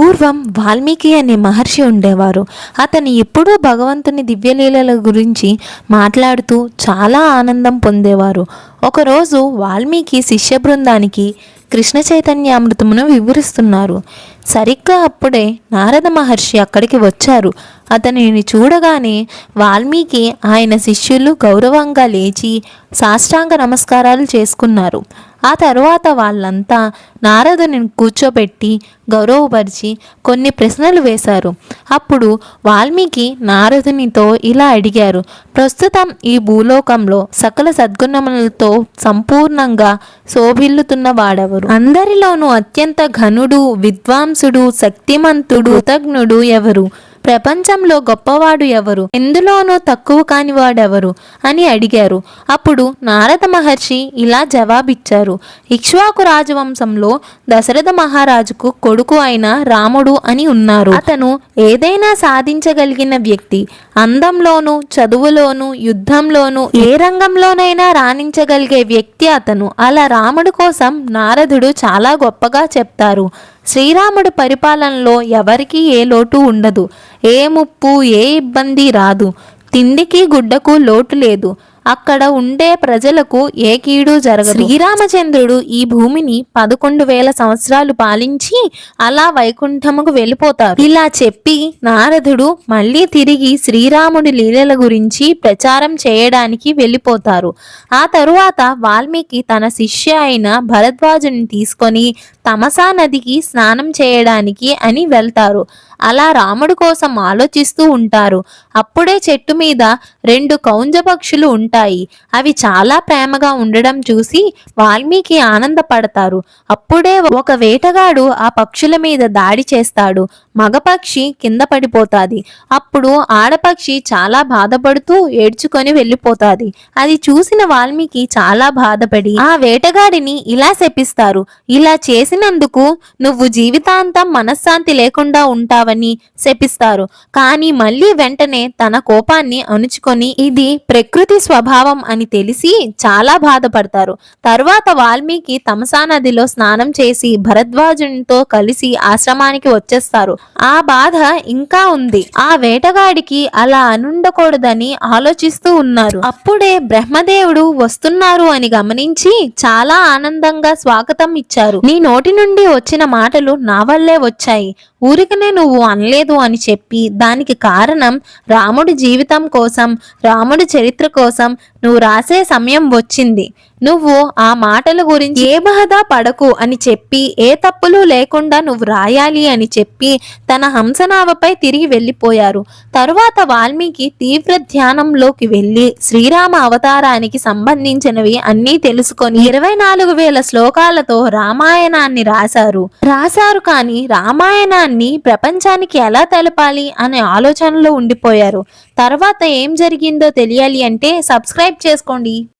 పూర్వం వాల్మీకి అనే మహర్షి ఉండేవారు. అతను ఎప్పుడూ భగవంతుని దివ్యలీలల గురించి మాట్లాడుతూ చాలా ఆనందం పొందేవారు. ఒకరోజు వాల్మీకి శిష్య బృందానికి కృష్ణ చైతన్య అమృతమును వివరిస్తున్నారు. సరిగ్గా అప్పుడే నారద మహర్షి అక్కడికి వచ్చారు. అతనిని చూడగానే వాల్మీకి ఆయన శిష్యులు గౌరవంగా లేచి సాష్టాంగ నమస్కారాలు చేసుకున్నారు. ఆ తరువాత వాళ్ళంతా నారదుని కూర్చోబెట్టి గౌరవపరిచి కొన్ని ప్రశ్నలు వేశారు. అప్పుడు వాల్మీకి నారదునితో ఇలా అడిగారు. ప్రస్తుతం ఈ భూలోకంలో సకల సద్గుణములతో సంపూర్ణంగా శోభిల్లుతున్న వాడెవరు? అందరిలోనూ అత్యంత ఘనుడు విద్వాంసుడు శక్తిమంతుడు కృతజ్ఞుడు ఎవరు? ప్రపంచంలో గొప్పవాడు ఎవరు? ఎందులోనూ తక్కువ కాని వాడెవరు అని అడిగారు. అప్పుడు నారద మహర్షి ఇలా జవాబిచ్చారు. ఇక్ష్వాకు రాజవంశంలో దశరథ మహారాజుకు కొడుకు అయిన రాముడు అని ఉన్నారు. అతను ఏదైనా సాధించగలిగిన వ్యక్తి. అందంలోనూ చదువులోనూ యుద్ధంలోనూ ఏ రంగంలోనైనా రాణించగలిగే వ్యక్తి అతను. అలా రాముడు కోసం నారదుడు చాలా గొప్పగా చెప్తారు. శ్రీరాముడి పరిపాలనలో ఎవరికీ ఏ లోటు ఉండదు. ఏ ముప్పు ఏ ఇబ్బంది రాదు. తిండికి గుడ్డకు లోటు లేదు. అక్కడ ఉండే ప్రజలకు ఏ కీడు జరగదు. శ్రీరామచంద్రుడు ఈ భూమిని పదకొండు వేల సంవత్సరాలు పాలించి అలా వైకుంఠముకు వెళ్ళిపోతారు. ఇలా చెప్పి నారదుడు మళ్ళీ తిరిగి శ్రీరాముడి లీలల గురించి ప్రచారం చేయడానికి వెళ్ళిపోతారు. ఆ తరువాత వాల్మీకి తన శిష్య అయిన భరద్వాజుని తీసుకొని తమసా నదికి స్నానం చేయడానికి అని వెళ్తారు. అలా రాముడు కోసం ఆలోచిస్తూ ఉంటారు. అప్పుడే చెట్టు మీద రెండు కౌంజ పక్షులు ఉంటాయి. అవి చాలా ప్రేమగా ఉండడం చూసి వాల్మీకి ఆనందపడతారు. అప్పుడే ఒక వేటగాడు ఆ పక్షుల మీద దాడి చేస్తాడు. మగపక్షి కింద పడిపోతాది. అప్పుడు ఆడపక్షి చాలా బాధపడుతూ ఏడ్చుకొని వెళ్ళిపోతాది. అది చూసిన వాల్మీకి చాలా బాధపడి ఆ వేటగాడిని ఇలా శపిస్తారు. ఇలా చేసిన చేసినందుకు నువ్వు జీవితాంతం మనశ్శాంతి లేకుండా ఉంటావని శపిస్తారు. కానీ మళ్ళీ వెంటనే తన కోపాన్ని అణుచుకొని ఇది ప్రకృతి స్వభావం అని తెలిసి చాలా బాధపడతారు. తర్వాత వాల్మీకి తమసా నదిలో స్నానం చేసి భరద్వాజునితో కలిసి ఆశ్రమానికి వచ్చేస్తారు. ఆ బాధ ఇంకా ఉంది. ఆ వేటగాడికి అలా అనుండకూడదని ఆలోచిస్తూ ఉన్నారు. అప్పుడే బ్రహ్మదేవుడు వస్తున్నారు అని గమనించి చాలా ఆనందంగా స్వాగతం ఇచ్చారు. నీ నోటి నుండి వచ్చిన మాటలు నా వల్లే వచ్చాయి. ఊరికనే నువ్వు అనలేదు అని చెప్పి దానికి కారణం రాముడి జీవితం కోసం రాముడి చరిత్ర కోసం నువ్వు రాసే సమయం వచ్చింది. నువ్వు ఆ మాటల గురించి ఏ బాధ పడకు అని చెప్పి ఏ తప్పులు లేకుండా నువ్వు రాయాలి అని చెప్పి తన హంసనావపై తిరిగి వెళ్ళిపోయారు. తరువాత వాల్మీకి తీవ్ర ధ్యానంలోకి వెళ్ళి శ్రీరామ అవతారానికి సంబంధించినవి అన్నీ తెలుసుకొని ఇరవై నాలుగు వేల శ్లోకాలతో రామాయణాన్ని రాశారు. రాశారు కానీ రామాయణాన్ని ప్రపంచానికి ఎలా తెలపాలి అనే ఆలోచనలో ఉండిపోయారు. తర్వాత ఏం జరిగిందో తెలియాలి అంటే సబ్స్క్రైబ్ చేసుకోండి.